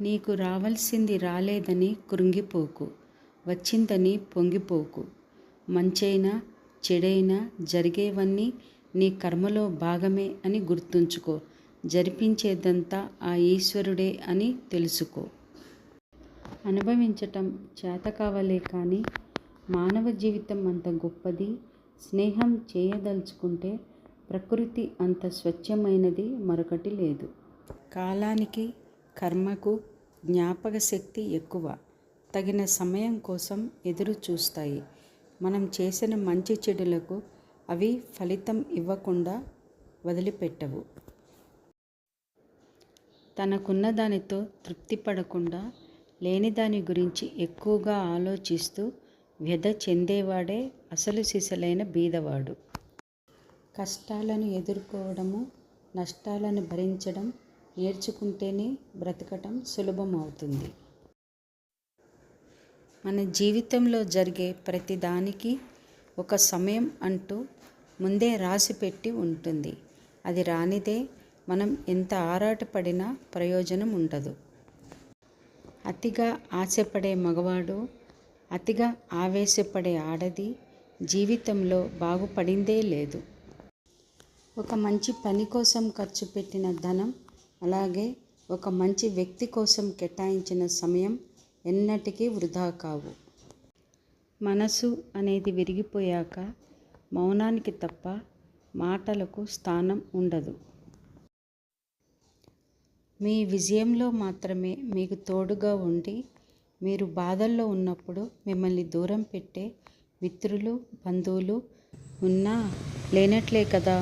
నీకు రావాల్సింది రాలేదని కృంగిపోకు వచ్చిందని పొంగిపోకు. మంచైనా చెడైనా జరిగేవన్నీ నీ కర్మలో భాగమే అని గుర్తుంచుకో. జరిపించేదంతా ఆ ఈశ్వరుడే అని తెలుసుకో. అనుభవించటం చేత కావలే కానీ మానవ జీవితం అంత గొప్పది స్నేహం చేయదలుచుకుంటే ప్రకృతి అంత స్వచ్ఛమైనది మరొకటి లేదు. కాలానికి కర్మకు జ్ఞాపక శక్తి ఎక్కువ. తగిన సమయం కోసం ఎదురు చూస్తాయి. మనం చేసిన మంచి చెడులకు అవి ఫలితం ఇవ్వకుండా వదిలిపెట్టవు. తనకున్న దానితో తృప్తి పడకుండా లేని దాని గురించి ఎక్కువగా ఆలోచిస్తూ వ్యధ చెందేవాడే అసలు సిసలైన బీదవాడు. కష్టాలను ఎదుర్కోవడము నష్టాలను భరించడం నేర్చుకుంటేనే బ్రతకటం సులభం అవుతుంది మన జీవితంలో జరిగే ప్రతిదానికి ఒక సమయం అంటూ ముందే రాసిపెట్టి ఉంటుంది. అది రానిదే మనం ఎంత ఆరాటపడినా ప్రయోజనం ఉండదు. అతిగా ఆశపడే మగవాడు అతిగా ఆవేశపడే ఆడది జీవితంలో బాగుపడిందే లేదు. ఒక మంచి పని కోసం ఖర్చు పెట్టిన ధనం అలాగే ఒక మంచి వ్యక్తి కోసం కేటాయించిన సమయం ఎన్నటికీ వృధా కావు. మనసు అనేది విరిగిపోయాక మౌనానికి తప్ప మాటలకు స్థానం ఉండదు. మీ విజయంలో మాత్రమే మీకు తోడుగా ఉండి మీరు బాధల్లో ఉన్నప్పుడు మిమ్మల్ని దూరం పెట్టే మిత్రులు బంధువులు ఉన్నా లేనట్లే కదా?